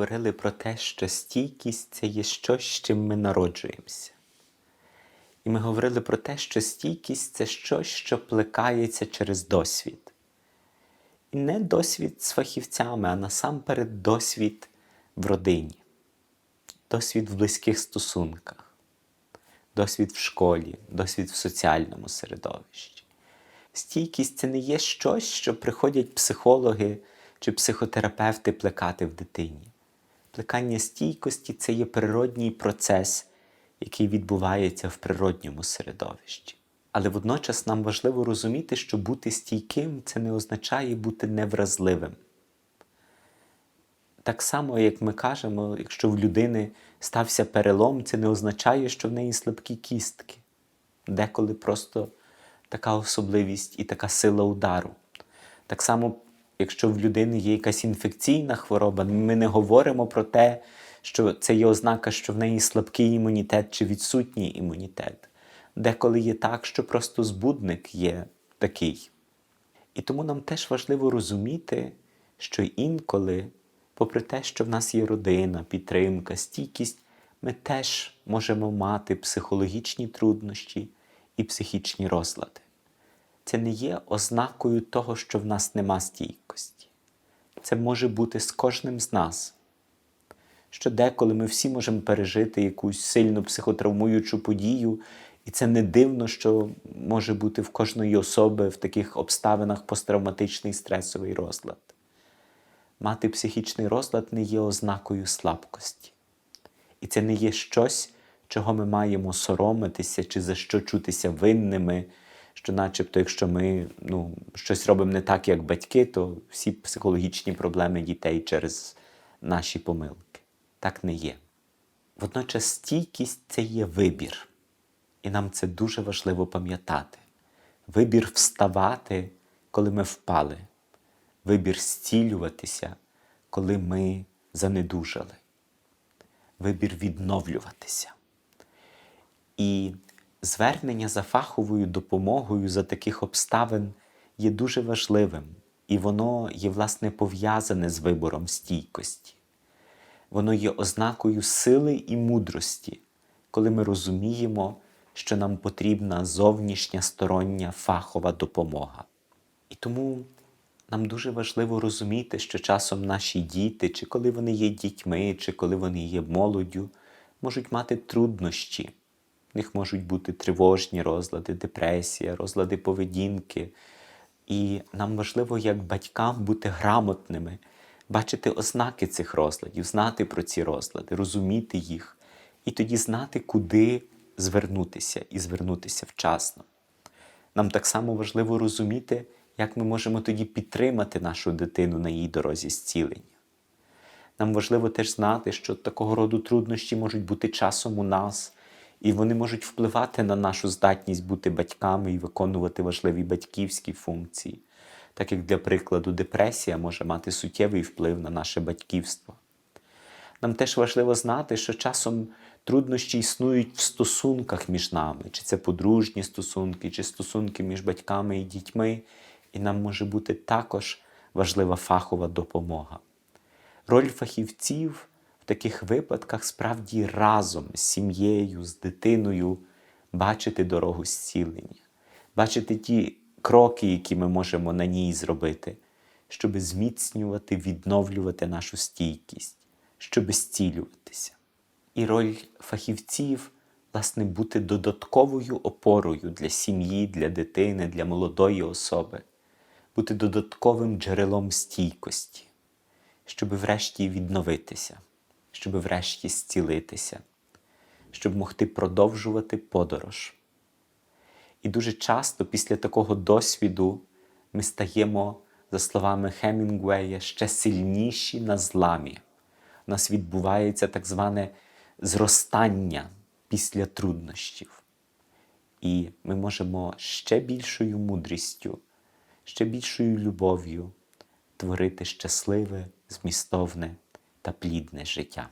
говорили про те, що стійкість це є щось, з чим ми народжуємося. І ми говорили про те, що стійкість це щось, що плекається через досвід. І не досвід з фахівцями, а насамперед досвід в родині, досвід в близьких стосунках, досвід в школі, досвід в соціальному середовищі. Стійкість це не є щось, що приходять психологи чи психотерапевти плекати в дитині. Плекання стійкості це є природній процес, який відбувається в природньому середовищі. Але водночас нам важливо розуміти, що бути стійким це не означає бути невразливим. Так само, як ми кажемо, якщо в людини стався перелом, це не означає, що в неї слабкі кістки. Деколи просто така особливість і така сила удару. Так само, якщо в людини є якась інфекційна хвороба, ми не говоримо про те, що це є ознака, що в неї слабкий імунітет чи відсутній імунітет. Деколи є так, що просто збудник є такий. І тому нам теж важливо розуміти, що інколи, попри те, що в нас є родина, підтримка, стійкість, ми теж можемо мати психологічні труднощі і психічні розлади. Це не є ознакою того, що в нас нема стійкості. Це може бути з кожним з нас. Що деколи ми всі можемо пережити якусь сильно психотравмуючу подію, і це не дивно, що може бути в кожної особи в таких обставинах посттравматичний стресовий розлад. Мати психічний розлад не є ознакою слабкості. І це не є щось, чого ми маємо соромитися чи за що чутися винними, що, начебто, якщо ми ну, щось робимо не так, як батьки, то всі психологічні проблеми дітей через наші помилки. Так не є. Водночас стійкість це є вибір. І нам це дуже важливо пам'ятати. Вибір вставати, коли ми впали, вибір зцілюватися, коли ми занедужали, вибір відновлюватися. І звернення за фаховою допомогою за таких обставин є дуже важливим, і воно є, власне, пов'язане з вибором стійкості. Воно є ознакою сили і мудрості, коли ми розуміємо, що нам потрібна зовнішня стороння фахова допомога. І тому нам дуже важливо розуміти, що часом наші діти, чи коли вони є дітьми, чи коли вони є молоддю, можуть мати труднощі. В них можуть бути тривожні розлади, депресія, розлади поведінки. І нам важливо, як батькам, бути грамотними, бачити ознаки цих розладів, знати про ці розлади, розуміти їх, і тоді знати, куди звернутися і звернутися вчасно. Нам так само важливо розуміти, як ми можемо тоді підтримати нашу дитину на її дорозі зцілення. Нам важливо теж знати, що такого роду труднощі можуть бути часом у нас, і вони можуть впливати на нашу здатність бути батьками і виконувати важливі батьківські функції, так як, для прикладу, депресія може мати суттєвий вплив на наше батьківство. Нам теж важливо знати, що часом труднощі існують в стосунках між нами, чи це подружні стосунки, чи стосунки між батьками і дітьми, і нам може бути також важлива фахова допомога. Роль фахівців таких випадках справді разом з сім'єю, з дитиною бачити дорогу зцілення, бачити ті кроки, які ми можемо на ній зробити, щоб зміцнювати, відновлювати нашу стійкість, щоб зцілюватися. І роль фахівців, власне, бути додатковою опорою для сім'ї, для дитини, для молодої особи, бути додатковим джерелом стійкості, щоб врешті відновитися, щоб врешті зцілитися, щоб могти продовжувати подорож. І дуже часто після такого досвіду ми стаємо, за словами Хемінгуея, ще сильніші на зламі. У нас відбувається так зване зростання після труднощів. І ми можемо ще більшою мудрістю, ще більшою любов'ю творити щасливе, змістовне та плідне життя.